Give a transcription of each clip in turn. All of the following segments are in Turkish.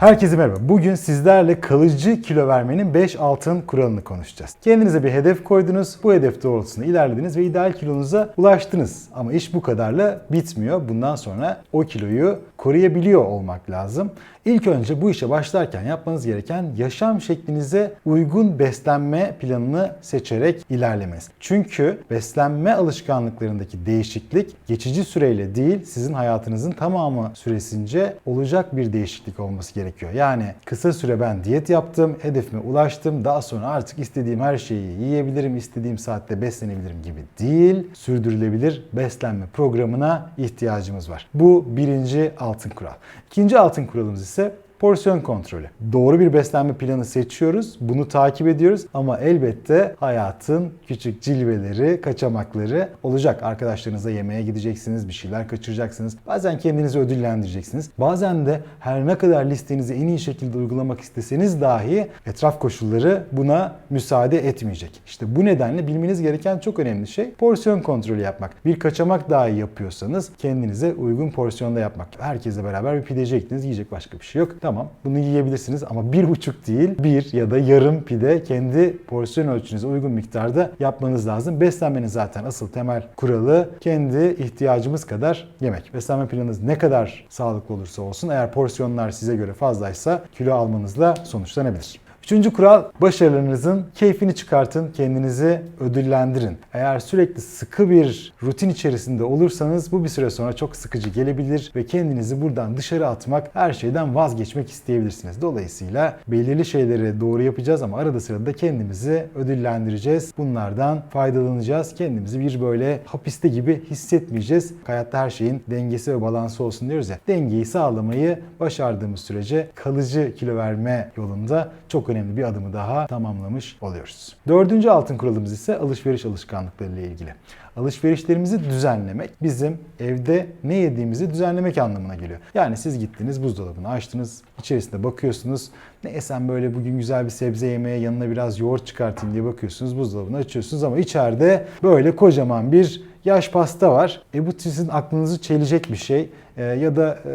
Herkese merhaba. Bugün sizlerle kalıcı kilo vermenin 5 altın kuralını konuşacağız. Kendinize bir hedef koydunuz. Bu hedef doğrultusunda ilerlediniz ve ideal kilonuza ulaştınız. Ama iş bu kadarla bitmiyor. Bundan sonra o kiloyu koruyabiliyor olmak lazım. İlk önce bu işe başlarken yapmanız gereken yaşam şeklinize uygun beslenme planını seçerek ilerlemeniz. Çünkü beslenme alışkanlıklarındaki değişiklik geçici süreyle değil sizin hayatınızın tamamı süresince olacak bir değişiklik olması gerekiyor. Yani kısa süre ben diyet yaptım, hedefime ulaştım, daha sonra artık istediğim her şeyi yiyebilirim, istediğim saatte beslenebilirim gibi değil, sürdürülebilir beslenme programına ihtiyacımız var. Bu birinci altın kural. İkinci altın kuralımız ise porsiyon kontrolü. Doğru bir beslenme planı seçiyoruz, bunu takip ediyoruz ama elbette hayatın küçük cilveleri, kaçamakları olacak. Arkadaşlarınızla yemeğe gideceksiniz, bir şeyler kaçıracaksınız. Bazen kendinizi ödüllendireceksiniz. Bazen de her ne kadar listenizi en iyi şekilde uygulamak isteseniz dahi etraf koşulları buna müsaade etmeyecek. İşte bu nedenle bilmeniz gereken çok önemli şey porsiyon kontrolü yapmak. Bir kaçamak dahi yapıyorsanız kendinize uygun porsiyonda yapmak. Herkesle beraber bir pideci gittiniz, yiyecek başka bir şey yok. Tamam bunu yiyebilirsiniz ama bir buçuk değil bir ya da yarım pide kendi porsiyon ölçünüze uygun miktarda yapmanız lazım. Beslenmenin zaten asıl temel kuralı kendi ihtiyacımız kadar yemek. Beslenme planınız ne kadar sağlıklı olursa olsun eğer porsiyonlar size göre fazlaysa kilo almanızla sonuçlanabilir. Üçüncü kural başarılarınızın keyfini çıkartın, kendinizi ödüllendirin. Eğer sürekli sıkı bir rutin içerisinde olursanız bu bir süre sonra çok sıkıcı gelebilir ve kendinizi buradan dışarı atmak, her şeyden vazgeçmek isteyebilirsiniz. Dolayısıyla belirli şeyleri doğru yapacağız ama arada sırada kendimizi ödüllendireceğiz. Bunlardan faydalanacağız. Kendimizi bir böyle hapiste gibi hissetmeyeceğiz. Hayatta her şeyin dengesi ve balansı olsun diyoruz ya. Dengeyi sağlamayı başardığımız sürece kalıcı kilo verme yolunda çok önemli bir adımı daha tamamlamış oluyoruz. Dördüncü altın kuralımız ise alışveriş alışkanlıkları ile ilgili. Alışverişlerimizi düzenlemek bizim evde ne yediğimizi düzenlemek anlamına geliyor. Yani siz gittiniz buzdolabını açtınız, içerisinde bakıyorsunuz. Ne yesem böyle bugün güzel bir sebze yemeğe yanına biraz yoğurt çıkartayım diye bakıyorsunuz. Buzdolabını açıyorsunuz ama içeride böyle kocaman bir yaş pasta var. E bu sizin aklınızı çelecek bir şey. E, ya da e,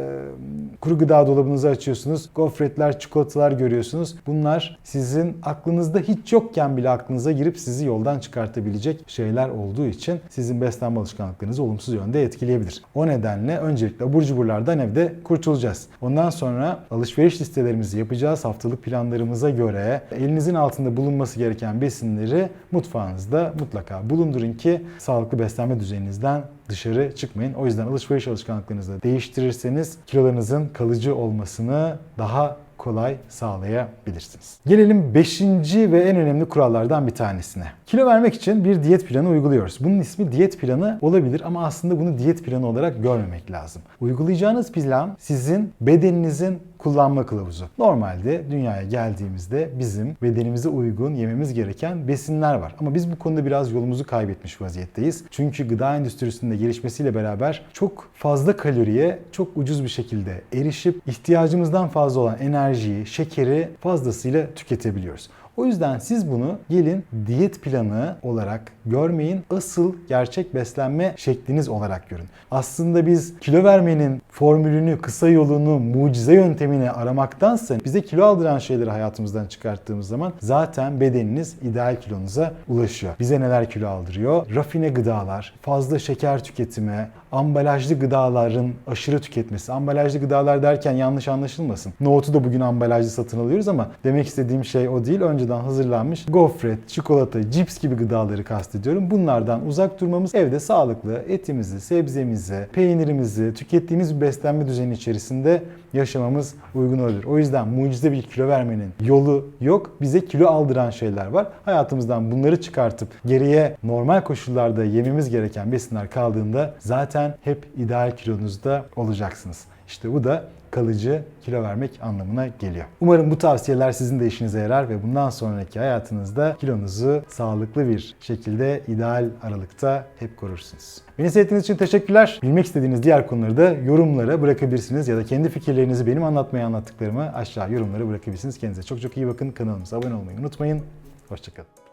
kuru gıda dolabınızı açıyorsunuz. Gofretler, çikolatalar görüyorsunuz. Bunlar sizin aklınızda hiç yokken bile aklınıza girip sizi yoldan çıkartabilecek şeyler olduğu için sizin beslenme alışkanlıklarınızı olumsuz yönde etkileyebilir. O nedenle öncelikle abur cuburlardan evde kurtulacağız. Ondan sonra alışveriş listelerimizi yapacağız. Haftalık planlarımıza göre elinizin altında bulunması gereken besinleri mutfağınızda mutlaka bulundurun ki sağlıklı beslenme düzeninizden dışarı çıkmayın. O yüzden alışveriş alışkanlıklarınızı değiştirirseniz kilolarınızın kalıcı olmasını daha kolay sağlayabilirsiniz. Gelelim 5. ve en önemli kurallardan bir tanesine. Kilo vermek için bir diyet planı uyguluyoruz. Bunun ismi diyet planı olabilir ama aslında bunu diyet planı olarak görmemek lazım. Uygulayacağınız plan sizin bedeninizin kullanma kılavuzu. Normalde dünyaya geldiğimizde bizim bedenimize uygun yememiz gereken besinler var. Ama biz bu konuda biraz yolumuzu kaybetmiş vaziyetteyiz. Çünkü gıda endüstrisinde gelişmesiyle beraber çok fazla kaloriye çok ucuz bir şekilde erişip ihtiyacımızdan fazla olan enerjiyi, şekeri fazlasıyla tüketebiliyoruz. O yüzden siz bunu gelin diyet planı olarak görmeyin. Asıl gerçek beslenme şekliniz olarak görün. Aslında biz kilo vermenin formülünü, kısa yolunu, mucize yöntemini aramaktansa bize kilo aldıran şeyleri hayatımızdan çıkarttığımız zaman zaten bedeniniz ideal kilonuza ulaşıyor. Bize neler kilo aldırıyor? Rafine gıdalar, fazla şeker tüketimi, ambalajlı gıdaların aşırı tüketmesi. Ambalajlı gıdalar derken yanlış anlaşılmasın. Nohutu da bugün ambalajlı satın alıyoruz ama demek istediğim şey o değil. Önceden hazırlanmış gofret, çikolata, cips gibi gıdaları kastediyorum. Bunlardan uzak durmamız evde sağlıklı etimizi, sebzemizi, peynirimizi tükettiğimiz bir beslenme düzeni içerisinde yaşamamız uygun olur. O yüzden mucize bir kilo vermenin yolu yok. Bize kilo aldıran şeyler var. Hayatımızdan bunları çıkartıp geriye normal koşullarda yememiz gereken besinler kaldığında zaten hep ideal kilonuzda olacaksınız. İşte bu da kalıcı kilo vermek anlamına geliyor. Umarım bu tavsiyeler sizin de işinize yarar ve bundan sonraki hayatınızda kilonuzu sağlıklı bir şekilde ideal aralıkta hep korursunuz. Beni seyrettiğiniz için teşekkürler. Bilmek istediğiniz diğer konuları da yorumlara bırakabilirsiniz ya da kendi fikirlerinizi benim anlatmaya anlattıklarımı aşağı yorumlara bırakabilirsiniz. Kendinize çok çok iyi bakın. Kanalımıza abone olmayı unutmayın. Hoşçakalın.